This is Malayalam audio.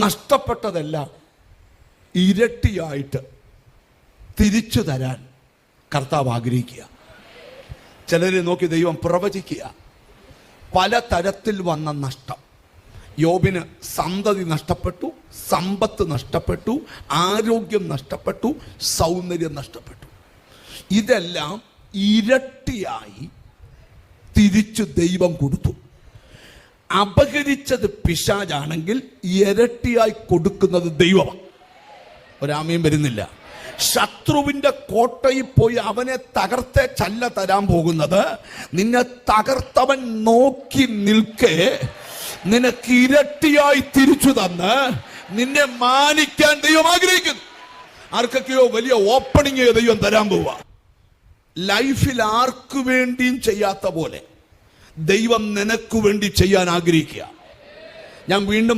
നഷ്ടപ്പെട്ടതെല്ലാം ഇരട്ടിയായിട്ട് തിരിച്ചു തരാൻ കർത്താവ് ആഗ്രഹിക്കുക. ചിലരെ നോക്കി ദൈവം പ്രവചിക്കുക. പല തരത്തിൽ വന്ന നഷ്ടം. യോബിന് സന്തതി നഷ്ടപ്പെട്ടു സമ്പത്ത് നഷ്ടപ്പെട്ടു ആരോഗ്യം നഷ്ടപ്പെട്ടു സൗന്ദര്യം നഷ്ടപ്പെട്ടു. ഇതെല്ലാം ഇരട്ടിയായി തിരിച്ചു ദൈവം കൊടുത്തു. അപകരിച്ചത് പിശാജാണെങ്കിൽ ഇരട്ടിയായി കൊടുക്കുന്നത് ദൈവമാണ്. ഒരാമയും വരുന്നില്ല. ശത്രുവിന്റെ കോട്ടയിൽ പോയി അവനെ തകർത്തെ ചല്ല തരാൻ പോകുന്നത്. നിന്നെ തകർത്തവൻ നോക്കി നിൽക്കേ. നിനക്ക് ഇരട്ടിയായി തിരിച്ചു തന്ന് നിന്നെ മാനിക്കാൻ ദൈവം ആഗ്രഹിക്കുന്നു. ആർക്കൊക്കെയോ വലിയ ഓപ്പണിങ് ദൈവം തരാൻ പോവുക. ലൈഫിൽ ആർക്കു വേണ്ടിയും ചെയ്യാത്ത പോലെ ദൈവം നിനക്ക് വേണ്ടി ചെയ്യാൻ ആഗ്രഹിക്കുക. ഞാൻ വീണ്ടും